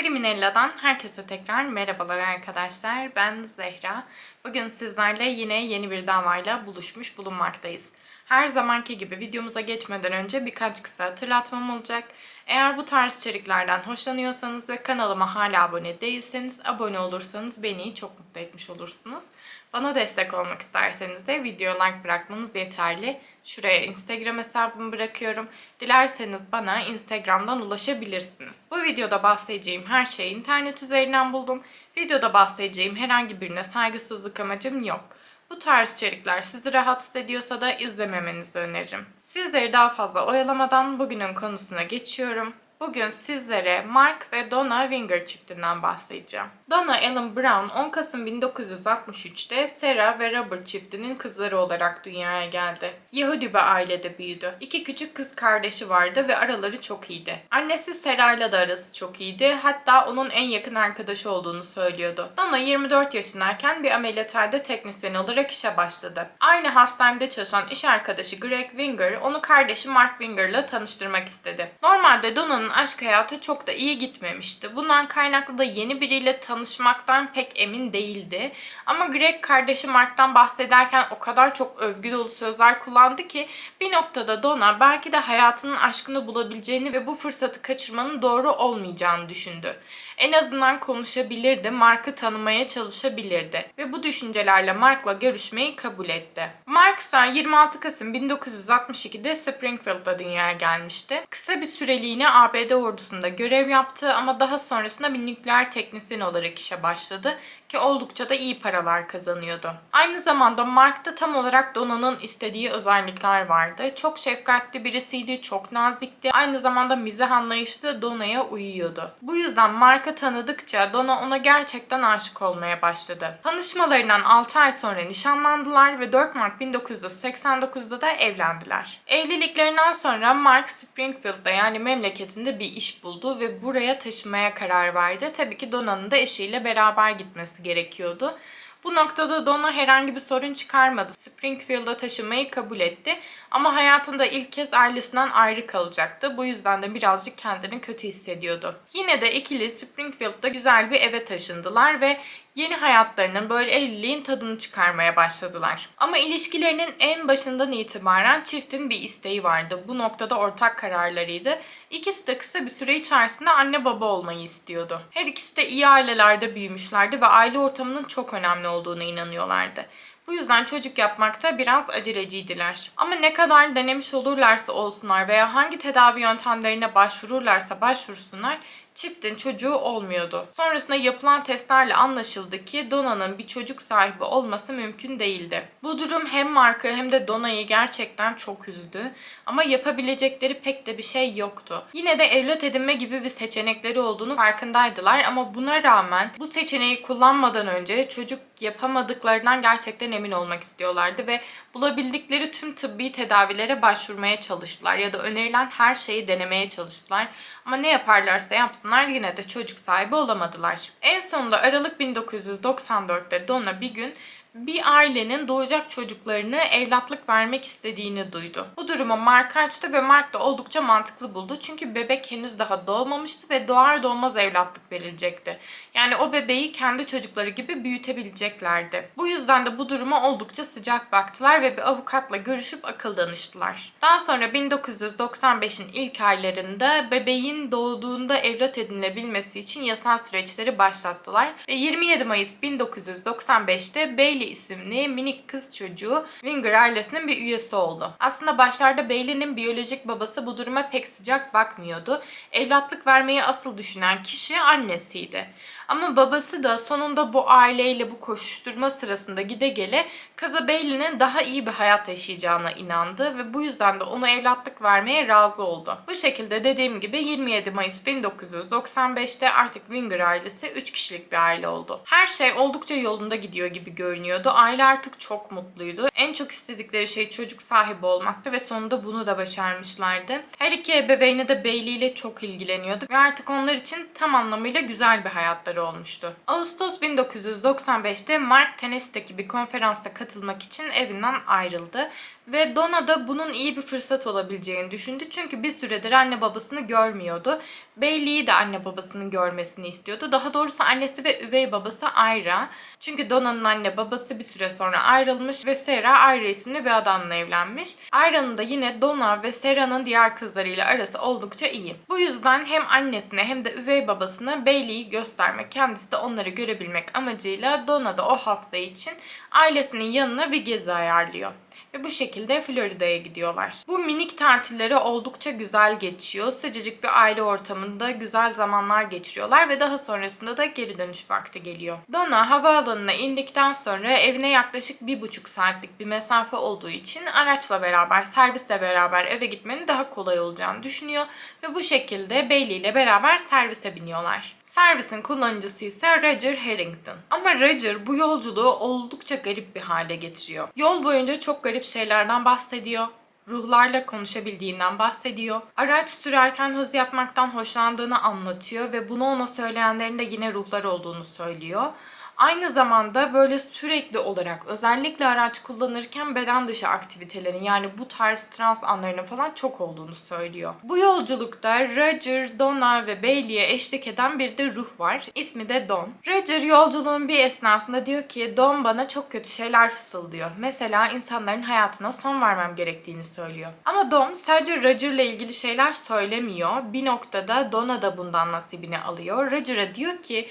Kriminella'dan herkese tekrar merhabalar arkadaşlar. Ben Zehra. Bugün sizlerle yine yeni bir davayla buluşmuş bulunmaktayız. Her zamanki gibi videomuza geçmeden önce birkaç kısa hatırlatmam olacak. Eğer bu tarz içeriklerden hoşlanıyorsanız ve kanalıma hala abone değilseniz abone olursanız beni çok mutlu etmiş olursunuz. Bana destek olmak isterseniz de video like bırakmanız yeterli. Şuraya Instagram hesabımı bırakıyorum. Dilerseniz bana Instagram'dan ulaşabilirsiniz. Bu videoda bahsedeceğim her şeyi internet üzerinden buldum. Videoda bahsedeceğim herhangi birine saygısızlık amacım yok. Bu tarz içerikler sizi rahatsız ediyorsa da izlememenizi öneririm. Sizleri daha fazla oyalamadan bugünün konusuna geçiyorum. Bugün sizlere Mark ve Donna Winger çiftinden bahsedeceğim. Donna Ellen Brown 10 Kasım 1963'te Sarah ve Robert çiftinin kızları olarak dünyaya geldi. Yahudi bir ailede büyüdü. İki küçük kız kardeşi vardı ve araları çok iyiydi. Annesi Sarah'la da arası çok iyiydi. Hatta onun en yakın arkadaşı olduğunu söylüyordu. Donna 24 yaşındayken bir ameliyathanede teknisyen olarak işe başladı. Aynı hastanede çalışan iş arkadaşı Greg Winger onu kardeşi Mark Winger'la tanıştırmak istedi. Normalde Donna'nın aşk hayatı çok da iyi gitmemişti. Bundan kaynaklı da yeni biriyle tanışmaktan pek emin değildi. Ama Greg kardeşi Mark'tan bahsederken o kadar çok övgü dolu sözler kullandı ki bir noktada Donna belki de hayatının aşkını bulabileceğini ve bu fırsatı kaçırmanın doğru olmayacağını düşündü. En azından konuşabilirdi, Mark'ı tanımaya çalışabilirdi ve bu düşüncelerle Mark'la görüşmeyi kabul etti. Mark ise 26 Kasım 1962'de Springfield'da dünyaya gelmişti. Kısa bir süreliğine ABD ordusunda görev yaptı ama daha sonrasında bir nükleer teknisyen olarak işe başladı ki oldukça da iyi paralar kazanıyordu. Aynı zamanda Mark'ta tam olarak Donna'nın istediği özellikler vardı. Çok şefkatli birisiydi, çok nazikti. Aynı zamanda mizah anlayışlı Donna'ya uyuyordu. Bu yüzden Mark'ı tanıdıkça Donna ona gerçekten aşık olmaya başladı. Tanışmalarından 6 ay sonra nişanlandılar ve 4 Mart 1989'da da evlendiler. Evliliklerinden sonra Mark Springfield'da yani memleketinde bir iş buldu ve buraya taşınmaya karar verdi. Tabii ki Donna'nın da eşiyle beraber gitmesi gerekiyordu. Bu noktada Donna herhangi bir sorun çıkarmadı. Springfield'a taşınmayı kabul etti. Ama hayatında ilk kez ailesinden ayrı kalacaktı. Bu yüzden de birazcık kendini kötü hissediyordu. Yine de ikili Springfield'da güzel bir eve taşındılar ve yeni hayatlarının böyle evliliğin tadını çıkarmaya başladılar. Ama ilişkilerinin en başından itibaren çiftin bir isteği vardı. Bu noktada ortak kararlarıydı. İkisi de kısa bir süre içerisinde anne baba olmayı istiyordu. Her ikisi de iyi ailelerde büyümüşlerdi ve aile ortamının çok önemli olduğuna inanıyorlardı. Bu yüzden çocuk yapmakta biraz aceleciydiler. Ama ne kadar denemiş olurlarsa olsunlar veya hangi tedavi yöntemlerine başvururlarsa başvursunlar çiftin çocuğu olmuyordu. Sonrasında yapılan testlerle anlaşıldı ki Dona'nın bir çocuk sahibi olması mümkün değildi. Bu durum hem Mark'ı hem de Dona'yı gerçekten çok üzdü. Ama yapabilecekleri pek de bir şey yoktu. Yine de evlat edinme gibi bir seçenekleri olduğunu farkındaydılar ama buna rağmen bu seçeneği kullanmadan önce çocuk yapamadıklarından gerçekten emin olmak istiyorlardı ve bulabildikleri tüm tıbbi tedavilere başvurmaya çalıştılar ya da önerilen her şeyi denemeye çalıştılar. Ama ne yaparlarsa yapsınlar yine de çocuk sahibi olamadılar. En sonunda Aralık 1994'te Donna bir gün bir ailenin doğacak çocuklarını evlatlık vermek istediğini duydu. Bu durumu Mark açtı ve Mark da oldukça mantıklı buldu. Çünkü bebek henüz daha doğmamıştı ve doğar doğmaz evlatlık verilecekti. Yani o bebeği kendi çocukları gibi büyütebileceklerdi. Bu yüzden de bu duruma oldukça sıcak baktılar ve bir avukatla görüşüp akıl danıştılar. Daha sonra 1995'in ilk aylarında bebeğin doğduğunda evlat edinilebilmesi için yasal süreçleri başlattılar. Ve 27 Mayıs 1995'te Bailey Bailey isimli minik kız çocuğu Winger ailesinin bir üyesi oldu. Aslında başlarda Bailey'nin biyolojik babası bu duruma pek sıcak bakmıyordu. Evlatlık vermeyi asıl düşünen kişi annesiydi. Ama babası da sonunda bu aileyle bu koşuşturma sırasında gide gele kıza Bailey'nin daha iyi bir hayat yaşayacağına inandı ve bu yüzden de ona evlatlık vermeye razı oldu. Bu şekilde dediğim gibi 27 Mayıs 1995'te artık Winger ailesi 3 kişilik bir aile oldu. Her şey oldukça yolunda gidiyor gibi görünüyordu. Aile artık çok mutluydu. En çok istedikleri şey çocuk sahibi olmaktı ve sonunda bunu da başarmışlardı. Her iki ebeveyni de Bailey ile çok ilgileniyordu ve artık onlar için tam anlamıyla güzel bir hayatları olmuştu. Ağustos 1995'te Mark Tennessee'deki bir konferansta katılmak için evinden ayrıldı Ve Donna da bunun iyi bir fırsat olabileceğini düşündü. Çünkü bir süredir anne babasını görmüyordu. Bailey'i de anne babasının görmesini istiyordu. Daha doğrusu annesi ve üvey babası Ira. Çünkü Donna'nın anne babası bir süre sonra ayrılmış ve Sarah Ira isimli bir adamla evlenmiş. Ira'nın da yine Donna ve Sarah'nın diğer kızlarıyla arası oldukça iyi. Bu yüzden hem annesine hem de üvey babasına Bailey'i göstermek, kendisi de onları görebilmek amacıyla Donna da o hafta için ailesinin yanına bir gezi ayarlıyor. Ve bu şekilde Florida'ya gidiyorlar. Bu minik tatilleri oldukça güzel geçiyor. Sıcacık bir aile ortamında güzel zamanlar geçiriyorlar ve daha sonrasında da geri dönüş vakti geliyor. Donna havaalanına indikten sonra evine yaklaşık bir buçuk saatlik bir mesafe olduğu için araçla beraber, servisle beraber eve gitmenin daha kolay olacağını düşünüyor ve bu şekilde Bailey ile beraber servise biniyorlar. Servisin kullanıcısı ise Roger Harrington. Ama Roger bu yolculuğu oldukça garip bir hale getiriyor. Yol boyunca çok garip şeylerden bahsediyor. Ruhlarla konuşabildiğinden bahsediyor. Araç sürerken hız yapmaktan hoşlandığını anlatıyor ve bunu ona söyleyenlerin de yine ruhlar olduğunu söylüyor. Aynı zamanda böyle sürekli olarak özellikle araç kullanırken beden dışı aktivitelerin yani bu tarz trans anlarının falan çok olduğunu söylüyor. Bu yolculukta Roger, Donna ve Bailey'e eşlik eden bir de ruh var. İsmi de Don. Roger yolculuğun bir esnasında diyor ki Don bana çok kötü şeyler fısıldıyor. Mesela insanların hayatına son vermem gerektiğini söylüyor. Ama Don sadece Roger'la ilgili şeyler söylemiyor. Bir noktada Donna da bundan nasibini alıyor. Roger'a diyor ki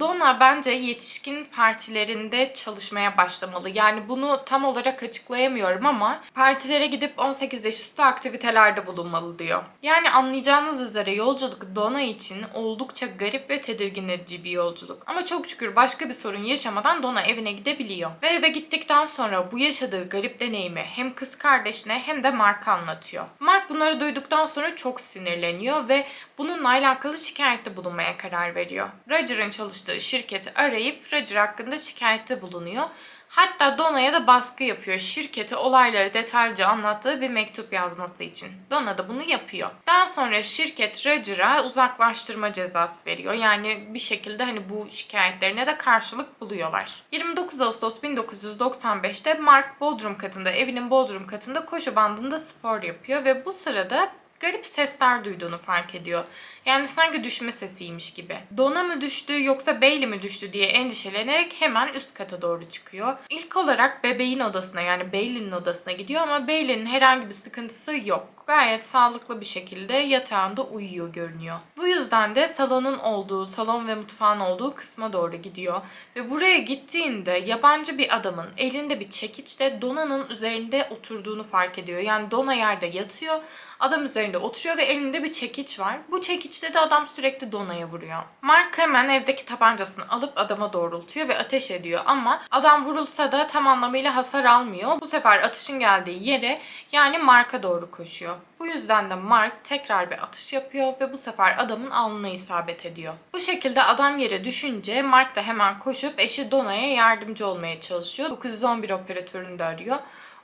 Donna bence yetişkin partilerinde çalışmaya başlamalı. Yani bunu tam olarak açıklayamıyorum ama partilere gidip 18 yaş üstü aktivitelerde bulunmalı diyor. Yani anlayacağınız üzere yolculuk Donna için oldukça garip ve tedirgin edici bir yolculuk. Ama çok şükür başka bir sorun yaşamadan Donna evine gidebiliyor. Ve eve gittikten sonra bu yaşadığı garip deneyimi hem kız kardeşine hem de Mark'a anlatıyor. Mark bunları duyduktan sonra çok sinirleniyor ve bununla alakalı şikayette bulunmaya karar veriyor. Roger'ın çalıştığı şirketi arayıp Roger hakkında şikayette bulunuyor. Hatta Donna'ya da baskı yapıyor. Şirketi olayları detaylıca anlattığı bir mektup yazması için. Donna da bunu yapıyor. Daha sonra şirket Roger'a uzaklaştırma cezası veriyor. Yani bir şekilde hani bu şikayetlerine de karşılık buluyorlar. 29 Ağustos 1995'te Mark Bodrum katında, evinin Bodrum katında koşu bandında spor yapıyor ve bu sırada garip sesler duyduğunu fark ediyor. Yani sanki düşme sesiymiş gibi. Dona mı düştü yoksa Bailey mi düştü diye endişelenerek hemen üst kata doğru çıkıyor. İlk olarak bebeğin odasına yani Bailey'nin odasına gidiyor ama Bailey'nin herhangi bir sıkıntısı yok. Gayet sağlıklı bir şekilde yatağında uyuyor görünüyor. Bu yüzden de salonun olduğu, salon ve mutfağın olduğu kısma doğru gidiyor. Ve buraya gittiğinde yabancı bir adamın elinde bir çekiçle Dona'nın üzerinde oturduğunu fark ediyor. Yani Dona yerde yatıyor, adam üzerinde oturuyor ve elinde bir çekiç var. Bu çekiçle de adam sürekli Dona'ya vuruyor. Mark hemen evdeki tabancasını alıp adama doğrultuyor ve ateş ediyor ama adam vurulsa da tam anlamıyla hasar almıyor. Bu sefer atışın geldiği yere yani Mark'a doğru koşuyor. Bu yüzden de Mark tekrar bir atış yapıyor ve bu sefer adamın alnına isabet ediyor. Bu şekilde adam yere düşünce Mark da hemen koşup eşi Dona'ya yardımcı olmaya çalışıyor. 911 operatörünü de arıyor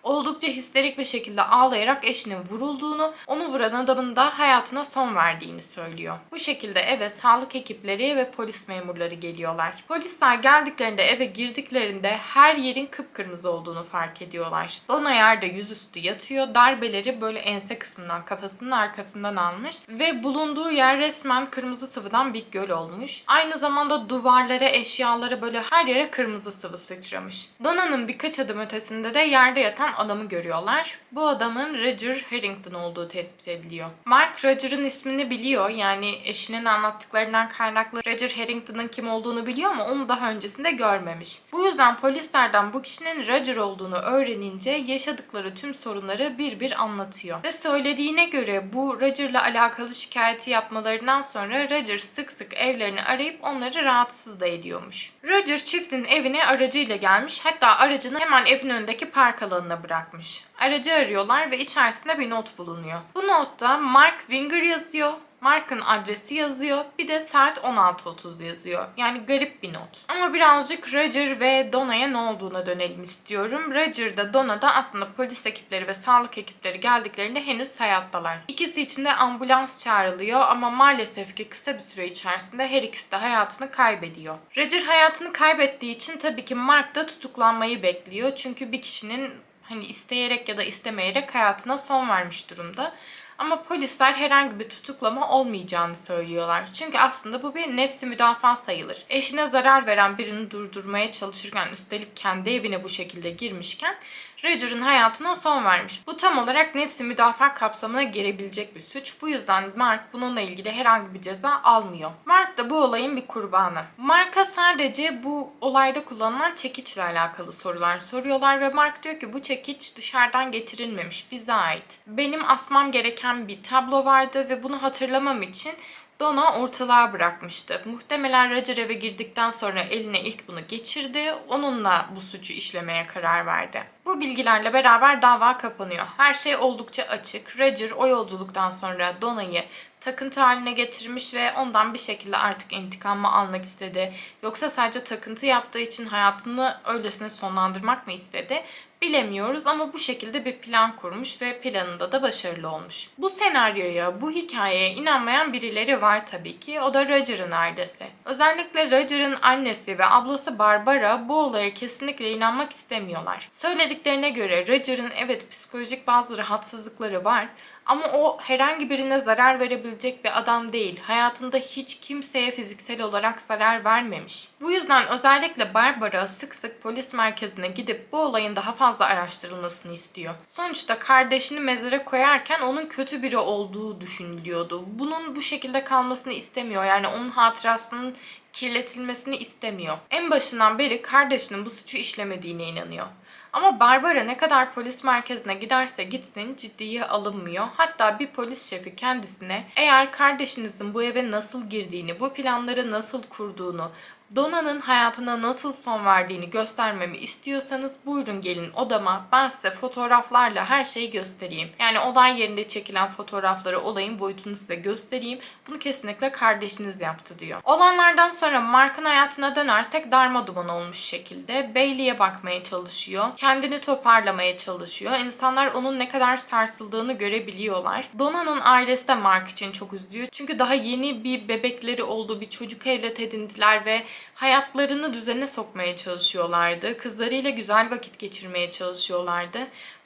oldukça histerik bir şekilde ağlayarak eşinin vurulduğunu, onu vuran adamın da hayatına son verdiğini söylüyor. Bu şekilde eve sağlık ekipleri ve polis memurları geliyorlar. Polisler geldiklerinde eve girdiklerinde her yerin kıpkırmızı olduğunu fark ediyorlar. Donna yerde yüzüstü yatıyor. Darbeleri böyle ense kısmından, kafasının arkasından almış ve bulunduğu yer resmen kırmızı sıvıdan bir göl olmuş. Aynı zamanda duvarlara, eşyalara böyle her yere kırmızı sıvı sıçramış. Donna'nın birkaç adım ötesinde de yerde yatan adamı görüyorlar. Bu adamın Roger Harrington olduğu tespit ediliyor. Mark Roger'ın ismini biliyor. Yani eşinin anlattıklarından kaynaklı Roger Harrington'ın kim olduğunu biliyor ama onu daha öncesinde görmemiş. Bu yüzden polislerden bu kişinin Roger olduğunu öğrenince yaşadıkları tüm sorunları bir bir anlatıyor. Ve söylediğine göre bu Roger'la alakalı şikayeti yapmalarından sonra Roger sık sık evlerini arayıp onları rahatsız da ediyormuş. Roger çiftin evine aracıyla gelmiş. Hatta aracını hemen evin önündeki park alanına bırakmış. Aracı arıyorlar ve içerisinde bir not bulunuyor. Bu notta Mark Winger yazıyor. Mark'ın adresi yazıyor. Bir de saat 16.30 yazıyor. Yani garip bir not. Ama birazcık Roger ve Donna'ya ne olduğuna dönelim istiyorum. Roger da Donna da aslında polis ekipleri ve sağlık ekipleri geldiklerinde henüz hayattalar. İkisi için de ambulans çağrılıyor ama maalesef ki kısa bir süre içerisinde her ikisi de hayatını kaybediyor. Roger hayatını kaybettiği için tabii ki Mark da tutuklanmayı bekliyor. Çünkü bir kişinin hani isteyerek ya da istemeyerek hayatına son vermiş durumda. Ama polisler herhangi bir tutuklama olmayacağını söylüyorlar. Çünkü aslında bu bir nefsi müdafaa sayılır. Eşine zarar veren birini durdurmaya çalışırken üstelik kendi evine bu şekilde girmişken Roger'ın hayatına son vermiş. Bu tam olarak nefsi müdafaa kapsamına girebilecek bir suç. Bu yüzden Mark bununla ilgili herhangi bir ceza almıyor. Mark da bu olayın bir kurbanı. Mark'a sadece bu olayda kullanılan çekiçle alakalı sorular soruyorlar ve Mark diyor ki bu çekiç dışarıdan getirilmemiş, bize ait. Benim asmam gereken bir tablo vardı ve bunu hatırlamam için Donna ortalığa bırakmıştı. Muhtemelen Roger eve girdikten sonra eline ilk bunu geçirdi. Onunla bu suçu işlemeye karar verdi. Bu bilgilerle beraber dava kapanıyor. Her şey oldukça açık. Roger o yolculuktan sonra Donna'yı takıntı haline getirmiş ve ondan bir şekilde artık intikamı almak istedi. Yoksa sadece takıntı yaptığı için hayatını öylesine sonlandırmak mı istedi? Bilemiyoruz ama bu şekilde bir plan kurmuş ve planında da başarılı olmuş. Bu senaryoya, bu hikayeye inanmayan birileri var tabii ki. O da Roger'ın ailesi. Özellikle Roger'ın annesi ve ablası Barbara bu olaya kesinlikle inanmak istemiyorlar. Söylediklerine göre Roger'ın evet psikolojik bazı rahatsızlıkları var ama o herhangi birine zarar verebilecek bir adam değil. Hayatında hiç kimseye fiziksel olarak zarar vermemiş. Bu yüzden özellikle Barbara sık sık polis merkezine gidip bu olayın daha fazla araştırılmasını istiyor. Sonuçta kardeşini mezara koyarken onun kötü biri olduğu düşünülüyordu. Bunun bu şekilde kalmasını istemiyor. Yani onun hatırasının kirletilmesini istemiyor. En başından beri kardeşinin bu suçu işlemediğine inanıyor. Ama Barbara ne kadar polis merkezine giderse gitsin ciddiye alınmıyor. Hatta bir polis şefi kendisine eğer kardeşinizin bu eve nasıl girdiğini, bu planları nasıl kurduğunu, Dona'nın hayatına nasıl son verdiğini göstermemi istiyorsanız buyurun gelin odama. Ben size fotoğraflarla her şeyi göstereyim. Yani olay yerinde çekilen fotoğrafları, olayın boyutunu size göstereyim. Bunu kesinlikle kardeşiniz yaptı diyor. Olanlardan sonra Mark'ın hayatına dönersek darma duman olmuş şekilde Bailey'e bakmaya çalışıyor. Kendini toparlamaya çalışıyor. İnsanlar onun ne kadar sarsıldığını görebiliyorlar. Dona'nın ailesi de Mark için çok üzülüyor. Çünkü daha yeni bir bebekleri oldu. Bir çocuk evlat edindiler ve hayatlarını düzene sokmaya çalışıyorlardı. Kızlarıyla güzel vakit geçirmeye çalışıyorlardı.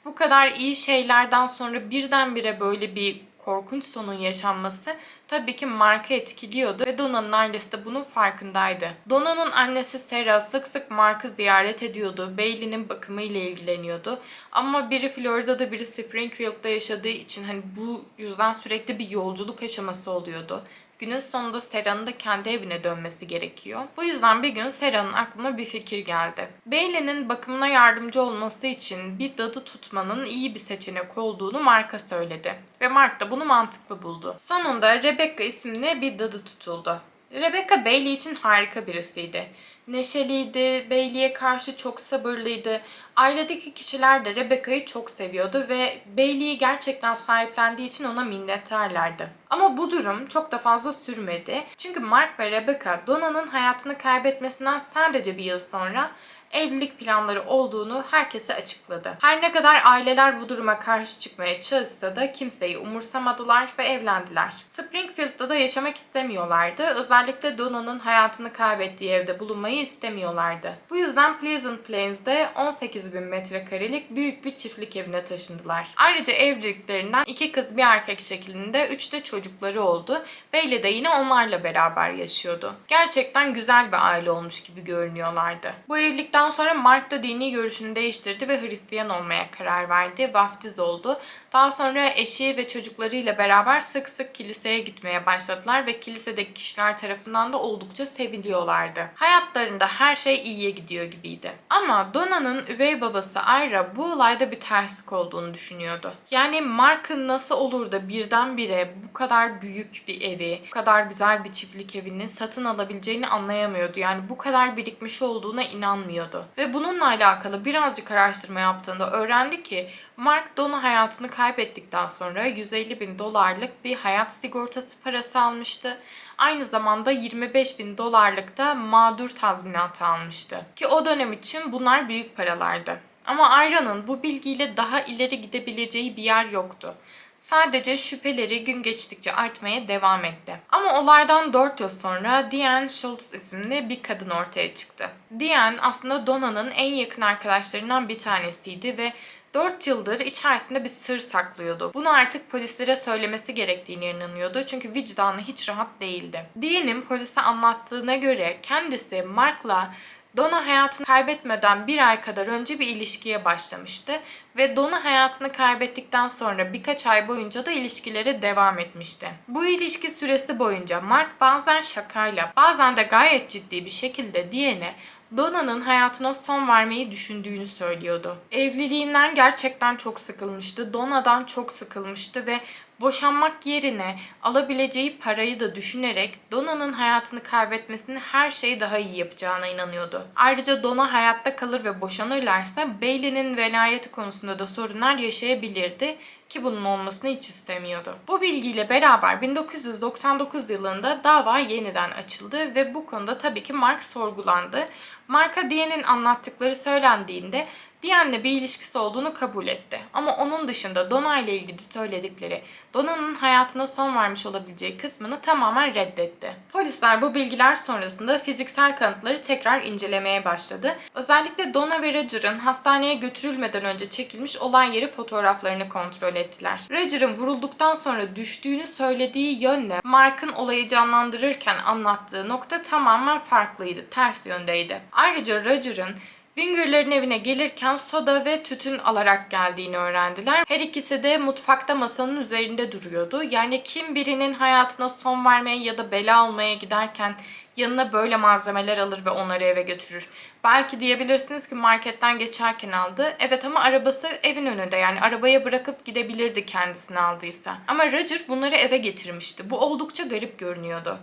Bu kadar iyi şeylerden sonra birdenbire böyle bir korkunç sonun yaşanması tabii ki Mark'ı etkiliyordu ve Dona'nın ailesi de bunun farkındaydı. Dona'nın annesi Sarah sık sık Mark'ı ziyaret ediyordu. Bailey'nin bakımı ile ilgileniyordu. Ama biri Florida'da biri Springfield'da yaşadığı için hani bu yüzden sürekli bir yolculuk aşaması oluyordu. Günün sonunda Sera'nın da kendi evine dönmesi gerekiyor. Bu yüzden bir gün Sera'nın aklına bir fikir geldi. Bailey'nin bakımına yardımcı olması için bir dadı tutmanın iyi bir seçenek olduğunu Mark'a söyledi. Ve Mark da bunu mantıklı buldu. Sonunda Rebecca isimli bir dadı tutuldu. Rebecca Bailey için harika birisiydi. Neşeliydi, Bailey'e karşı çok sabırlıydı. Ailedeki kişiler de Rebecca'yı çok seviyordu ve Bailey'i gerçekten sahiplendiği için ona minnettarlardı. Ama bu durum çok da fazla sürmedi. Çünkü Mark ve Rebecca Donna'nın hayatını kaybetmesinden sadece bir yıl sonra evlilik planları olduğunu herkese açıkladı. Her ne kadar aileler bu duruma karşı çıkmaya çalışsa da kimseyi umursamadılar ve evlendiler. Springfield'da da yaşamak istemiyorlardı. Özellikle Donna'nın hayatını kaybettiği evde bulunmayı istemiyorlardı. Bu yüzden Pleasant Plains'de 18 bin metrekarelik büyük bir çiftlik evine taşındılar. Ayrıca evliliklerinden iki kız bir erkek şeklinde üç de çocukları oldu. Bailey de yine onlarla beraber yaşıyordu. Gerçekten güzel bir aile olmuş gibi görünüyorlardı. Bu evlilikten sonra Mark da dini görüşünü değiştirdi ve Hristiyan olmaya karar verdi. Vaftiz oldu. Daha sonra eşi ve çocuklarıyla beraber sık sık kiliseye gitmeye başladılar ve kilisedeki kişiler tarafından da oldukça seviliyorlardı. Hayatlarında her şey iyiye gidiyor gibiydi. Ama Donna'nın üvey babası Ira bu olayda bir terslik olduğunu düşünüyordu. Yani Mark'ın nasıl olur da birdenbire bu kadar büyük bir evi, bu kadar güzel bir çiftlik evini satın alabileceğini anlayamıyordu. Yani bu kadar birikmiş olduğuna inanmıyordu. Ve bununla alakalı birazcık araştırma yaptığında öğrendi ki Mark Donna hayatını kaybettikten sonra 150 bin dolarlık bir hayat sigortası parası almıştı. Aynı zamanda 25 bin dolarlık da mağdur tazminatı almıştı. Ki o dönem için bunlar büyük paralardı. Ama Ayra'nın bu bilgiyle daha ileri gidebileceği bir yer yoktu. Sadece şüpheleri gün geçtikçe artmaya devam etti. Ama olaydan 4 yıl sonra Diane Schultz isimli bir kadın ortaya çıktı. Diane aslında Donna'nın en yakın arkadaşlarından bir tanesiydi ve 4 yıldır içerisinde bir sır saklıyordu. Bunu artık polislere söylemesi gerektiğine inanıyordu. Çünkü vicdanı hiç rahat değildi. Diye'nin polise anlattığına göre kendisi Mark'la Donna hayatını kaybetmeden bir ay kadar önce bir ilişkiye başlamıştı ve Donna hayatını kaybettikten sonra birkaç ay boyunca da ilişkileri devam etmişti. Bu ilişki süresi boyunca Mark bazen şakayla bazen de gayet ciddi bir şekilde Diane Donna'nın hayatına son vermeyi düşündüğünü söylüyordu. Evliliğinden gerçekten çok sıkılmıştı. Donna'dan çok sıkılmıştı ve boşanmak yerine alabileceği parayı da düşünerek Donna'nın hayatını kaybetmesini her şeyi daha iyi yapacağına inanıyordu. Ayrıca Donna hayatta kalır ve boşanırlarsa Bailey'nin velayeti konusunda da sorunlar yaşayabilirdi ki bunun olmasını hiç istemiyordu. Bu bilgiyle beraber 1999 yılında dava yeniden açıldı ve bu konuda tabii ki Mark sorgulandı. Mark'a Diane'in anlattıkları söylendiğinde Diane'le bir ilişkisi olduğunu kabul etti. Ama onun dışında Donna ile ilgili söyledikleri, Donna'nın hayatına son vermiş olabileceği kısmını tamamen reddetti. Polisler bu bilgiler sonrasında fiziksel kanıtları tekrar incelemeye başladı. Özellikle Donna ve Roger'ın hastaneye götürülmeden önce çekilmiş olay yeri fotoğraflarını kontrol ettiler. Roger'ın vurulduktan sonra düştüğünü söylediği yönle Mark'ın olayı canlandırırken anlattığı nokta tamamen farklıydı, ters yöndeydi. Ayrıca Roger'ın Winger'ların evine gelirken soda ve tütün alarak geldiğini öğrendiler. Her ikisi de mutfakta masanın üzerinde duruyordu. Yani kim birinin hayatına son vermeye ya da bela almaya giderken yanına böyle malzemeler alır ve onları eve götürür. Belki diyebilirsiniz ki marketten geçerken aldı. Evet ama arabası evin önünde yani arabaya bırakıp gidebilirdi kendisini aldıysa. Ama Roger bunları eve getirmişti. Bu oldukça garip görünüyordu.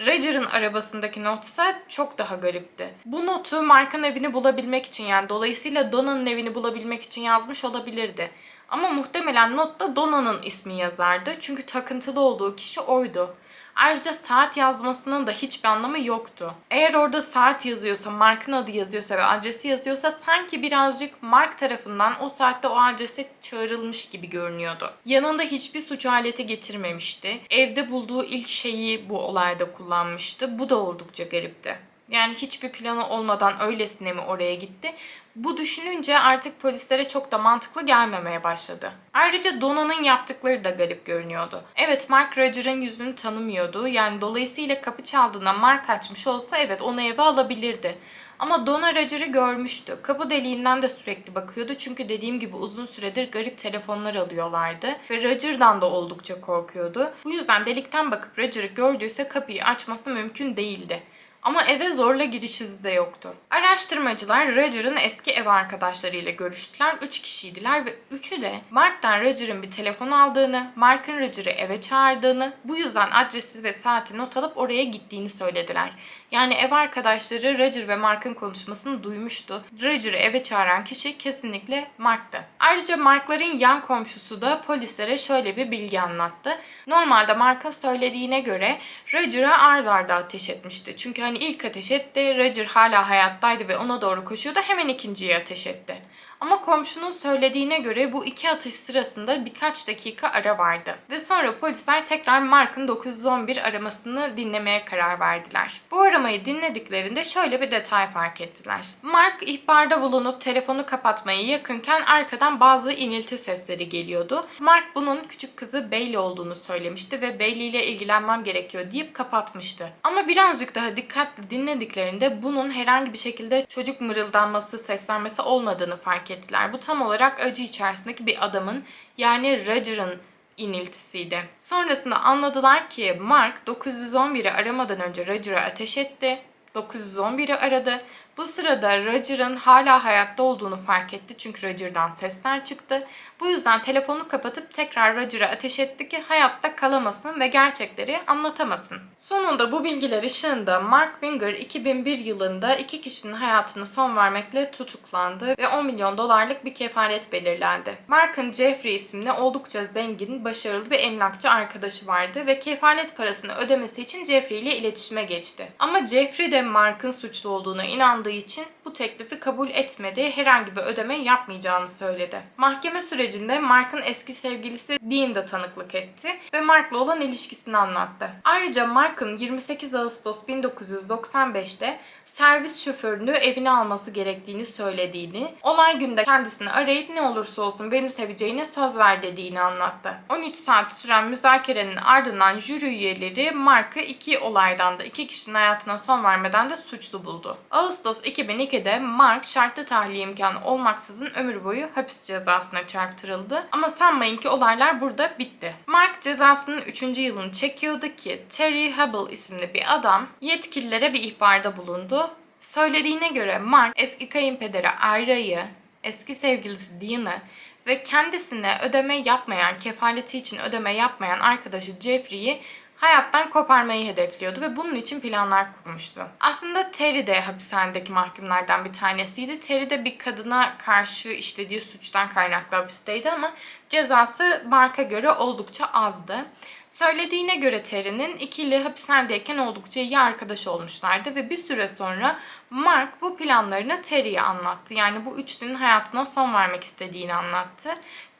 Roger'ın arabasındaki notsa çok daha garipti. Bu notu Mark'ın evini bulabilmek için yani dolayısıyla Donna'nın evini bulabilmek için yazmış olabilirdi. Ama muhtemelen notta Donna'nın ismi yazardı. Çünkü takıntılı olduğu kişi oydu. Ayrıca saat yazmasının da hiçbir anlamı yoktu. Eğer orada saat yazıyorsa, Mark'ın adı yazıyorsa ve adresi yazıyorsa sanki birazcık Mark tarafından o saatte o adrese çağrılmış gibi görünüyordu. Yanında hiçbir suç aleti getirmemişti. Evde bulduğu ilk şeyi bu olayda kullanmıştı. Bu da oldukça garipti. Yani hiçbir planı olmadan öylesine mi oraya gitti? Bu düşününce artık polislere çok da mantıklı gelmemeye başladı. Ayrıca Donna'nın yaptıkları da garip görünüyordu. Evet Mark Roger'ın yüzünü tanımıyordu. Yani dolayısıyla kapı çaldığında Mark açmış olsa evet onu eve alabilirdi. Ama Donna Roger'ı görmüştü. Kapı deliğinden de sürekli bakıyordu. Çünkü dediğim gibi uzun süredir garip telefonlar alıyorlardı. Ve Roger'dan da oldukça korkuyordu. Bu yüzden delikten bakıp Roger'ı gördüyse kapıyı açması mümkün değildi. Ama eve zorla giriş izi de yoktu. Araştırmacılar Roger'ın eski ev arkadaşlarıyla görüştüler. Üç kişiydiler ve üçü de Mark'tan Roger'ın bir telefon aldığını, Mark'ın Roger'ı eve çağırdığını, bu yüzden adresi ve saati not alıp oraya gittiğini söylediler. Yani ev arkadaşları Roger ve Mark'ın konuşmasını duymuştu. Roger'ı eve çağıran kişi kesinlikle Mark'tı. Ayrıca Mark'ların yan komşusu da polislere şöyle bir bilgi anlattı. Normalde Mark'ın söylediğine göre Roger'a ard arda ateş etmişti. Çünkü hani ilk ateş etti, Roger hala hayattaydı ve ona doğru koşuyordu. Hemen ikinciyi ateş etti. Ama komşunun söylediğine göre bu iki atış sırasında birkaç dakika ara vardı. Ve sonra polisler tekrar Mark'ın 911 aramasını dinlemeye karar verdiler. Bu aramayı dinlediklerinde şöyle bir detay fark ettiler. Mark ihbarda bulunup telefonu kapatmaya yakınken arkadan bazı inilti sesleri geliyordu. Mark bunun küçük kızı Bailey olduğunu söylemişti ve Bailey ile ilgilenmem gerekiyor deyip kapatmıştı. Ama birazcık daha dikkatli dinlediklerinde bunun herhangi bir şekilde çocuk mırıldanması, seslenmesi olmadığını fark ettiler ettiler. Bu tam olarak acı içerisindeki bir adamın yani Roger'ın iniltisiydi. Sonrasında anladılar ki Mark 911'i aramadan önce Roger'a ateş etti. 911'i aradı. Bu sırada Roger'ın hala hayatta olduğunu fark etti çünkü Roger'dan sesler çıktı. Bu yüzden telefonu kapatıp tekrar Roger'a ateş etti ki hayatta kalamasın ve gerçekleri anlatamasın. Sonunda bu bilgiler ışığında Mark Winger 2001 yılında iki kişinin hayatını son vermekle tutuklandı ve 10 milyon dolarlık bir kefalet belirlendi. Mark'ın Jeffrey isimli oldukça zengin, başarılı bir emlakçı arkadaşı vardı ve kefalet parasını ödemesi için Jeffrey ile iletişime geçti. Ama Jeffrey de Mark'ın suçlu olduğuna inandığı için bu teklifi kabul etmedi. Herhangi bir ödeme yapmayacağını söyledi. Mahkeme sürecinde Mark'ın eski sevgilisi Dean de tanıklık etti ve Mark'la olan ilişkisini anlattı. Ayrıca Mark'ın 28 Ağustos 1995'te servis şoförünü evine alması gerektiğini söylediğini, olay günde kendisini arayıp ne olursa olsun beni seveceğine söz ver dediğini anlattı. 13 saat süren müzakerenin ardından jüri üyeleri Mark'ı iki olaydan da iki kişinin hayatına son vermeden de suçlu buldu. Ağustos 2002'de Mark şartlı tahliye imkanı olmaksızın ömür boyu hapis cezasına çarptırıldı. Ama sanmayın ki olaylar burada bitti. Mark cezasının 3. yılını çekiyordu ki Terry Hubble isimli bir adam yetkililere bir ihbarda bulundu. Söylediğine göre Mark eski kayınpederi Ayra'yı, eski sevgilisi Dean'ı ve kendisine ödeme yapmayan, kefaleti için ödeme yapmayan arkadaşı Jeffrey'i hayattan koparmayı hedefliyordu ve bunun için planlar kurmuştu. Aslında Terry de hapishanedeki mahkumlardan bir tanesiydi. Terry de bir kadına karşı işlediği suçtan kaynaklı hapisteydi ama cezası Mark'a göre oldukça azdı. Söylediğine göre Terry'nin ikili hapishanedeyken oldukça iyi arkadaş olmuşlardı ve bir süre sonra Mark bu planlarını Terry'ye anlattı. Yani bu üçlünün hayatına son vermek istediğini anlattı.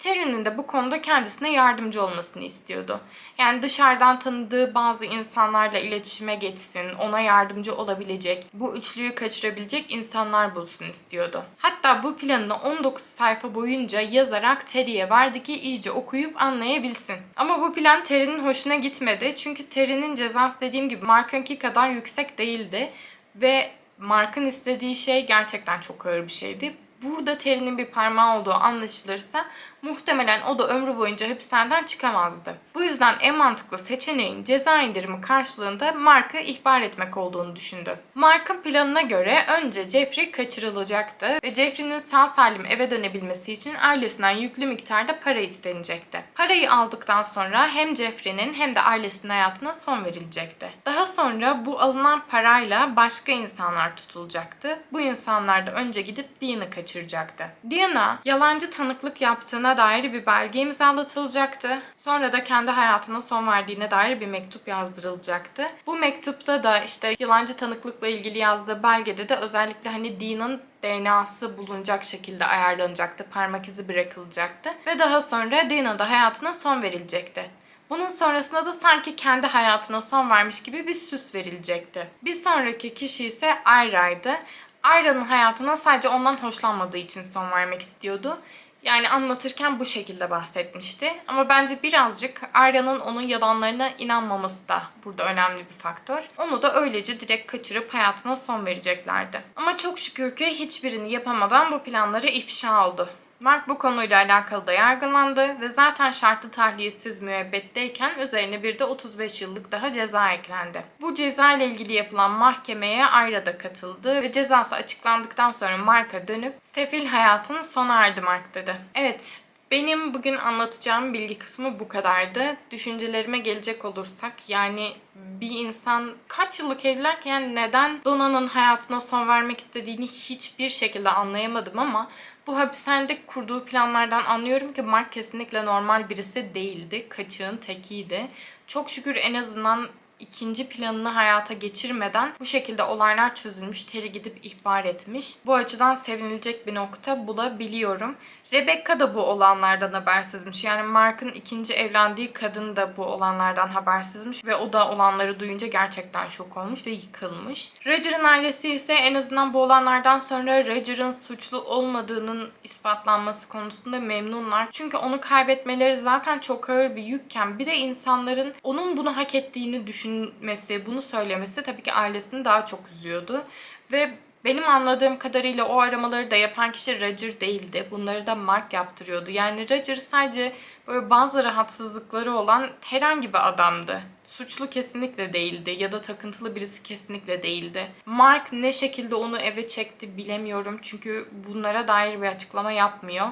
Terry'nin de bu konuda kendisine yardımcı olmasını istiyordu. Yani dışarıdan tanıdığı bazı insanlarla iletişime geçsin, ona yardımcı olabilecek, bu üçlüyü kaçırabilecek insanlar bulsun istiyordu. Hatta bu planını 19 sayfa boyunca yazarak Terry'e verdi ki iyice okuyup anlayabilsin. Ama bu plan Terry'nin hoşuna gitmedi. Çünkü Terry'nin cezası dediğim gibi Mark'ınki kadar yüksek değildi. Ve Mark'ın istediği şey gerçekten çok ağır bir şeydi burada Terry'nin bir parmağı olduğu anlaşılırsa muhtemelen o da ömrü boyunca hapishaneden çıkamazdı. Bu yüzden en mantıklı seçeneğin ceza indirimi karşılığında Mark'ı ihbar etmek olduğunu düşündü. Mark'ın planına göre önce Jeffrey kaçırılacaktı ve Jeffrey'nin sağ salim eve dönebilmesi için ailesinden yüklü miktarda para istenecekti. Parayı aldıktan sonra hem Jeffrey'nin hem de ailesinin hayatına son verilecekti. Daha sonra bu alınan parayla başka insanlar tutulacaktı. Bu insanlar da önce gidip Dean'ı kaçıracaktı. Dean'a yalancı tanıklık yaptığına dair bir belge imzalatılacaktı. Sonra da kendi hayatına son verdiğine dair bir mektup yazdırılacaktı. Bu mektupta da işte yalancı tanıklıkla ilgili yazdığı belgede de özellikle hani Dean'ın DNA'sı bulunacak şekilde ayarlanacaktı. Parmak izi bırakılacaktı. Ve daha sonra Dean'a da hayatına son verilecekti. Bunun sonrasında da sanki kendi hayatına son vermiş gibi bir süs verilecekti. Bir sonraki kişi ise Ayra'ydı. Ayra'nın hayatına sadece ondan hoşlanmadığı için son vermek istiyordu. Yani anlatırken bu şekilde bahsetmişti. Ama bence birazcık Arya'nın onun yalanlarına inanmaması da burada önemli bir faktör. Onu da öylece direkt kaçırıp hayatına son vereceklerdi. Ama çok şükür ki hiçbirini yapamadan bu planları ifşa oldu. Mark bu konuyla alakalı da yargılandı ve zaten şartlı tahliyesiz müebbetteyken üzerine bir de 35 yıllık daha ceza eklendi. Bu ceza ile ilgili yapılan mahkemeye Ayra da katıldı ve cezası açıklandıktan sonra Mark'a dönüp sefil hayatın sona erdi Mark dedi. Evet benim bugün anlatacağım bilgi kısmı bu kadardı. Düşüncelerime gelecek olursak yani bir insan kaç yıllık evlilerken neden Dona'nın hayatına son vermek istediğini hiçbir şekilde anlayamadım ama bu hapishanede kurduğu planlardan anlıyorum ki Mark kesinlikle normal birisi değildi. Kaçığın tekiydi. Çok şükür en azından ikinci planını hayata geçirmeden bu şekilde olaylar çözülmüş. Terry gidip ihbar etmiş. Bu açıdan sevinilecek bir nokta bulabiliyorum. Rebecca da bu olanlardan habersizmiş. Yani Mark'ın ikinci evlendiği kadın da bu olanlardan habersizmiş ve o da olanları duyunca gerçekten şok olmuş ve yıkılmış. Roger'ın ailesi ise en azından bu olanlardan sonra Roger'ın suçlu olmadığının ispatlanması konusunda memnunlar. Çünkü onu kaybetmeleri zaten çok ağır bir yükken bir de insanların onun bunu hak ettiğini düşünmesi, bunu söylemesi tabii ki ailesini daha çok üzüyordu. Ve benim anladığım kadarıyla o aramaları da yapan kişi Roger değildi. Bunları da Mark yaptırıyordu. Yani Roger sadece böyle bazı rahatsızlıkları olan herhangi bir adamdı. Suçlu kesinlikle değildi ya da takıntılı birisi kesinlikle değildi. Mark ne şekilde onu eve çekti bilemiyorum çünkü bunlara dair bir açıklama yapmıyor.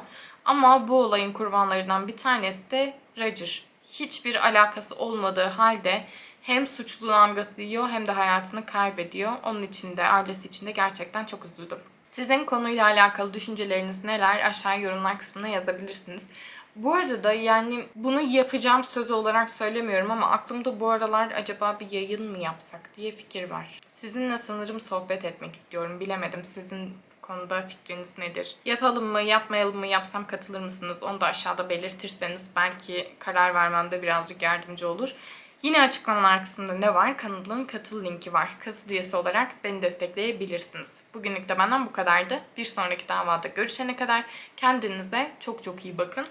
Ama bu olayın kurbanlarından bir tanesi de Roger. Hiçbir alakası olmadığı halde hem suçlu damgası yiyor hem de hayatını kaybediyor. Onun için de ailesi için de gerçekten çok üzüldüm. Sizin konuyla alakalı düşünceleriniz neler? Aşağı yorumlar kısmına yazabilirsiniz. Bu arada yani bunu yapacağım söz olarak söylemiyorum ama aklımda bu aralar acaba bir yayın mı yapsak diye fikir var. Sizinle sanırım sohbet etmek istiyorum. Bilemedim sizin konuda fikriniz nedir? Yapalım mı, yapmayalım mı, yapsam katılır mısınız? Onu da aşağıda belirtirseniz belki karar vermemde birazcık yardımcı olur. Yine açıklamalar kısmında ne var? Kanalın katıl linki var. Katıl üyesi olarak beni destekleyebilirsiniz. Bugünlük de benden bu kadardı. Bir sonraki davada görüşene kadar kendinize çok çok iyi bakın.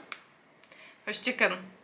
Hoşçakalın.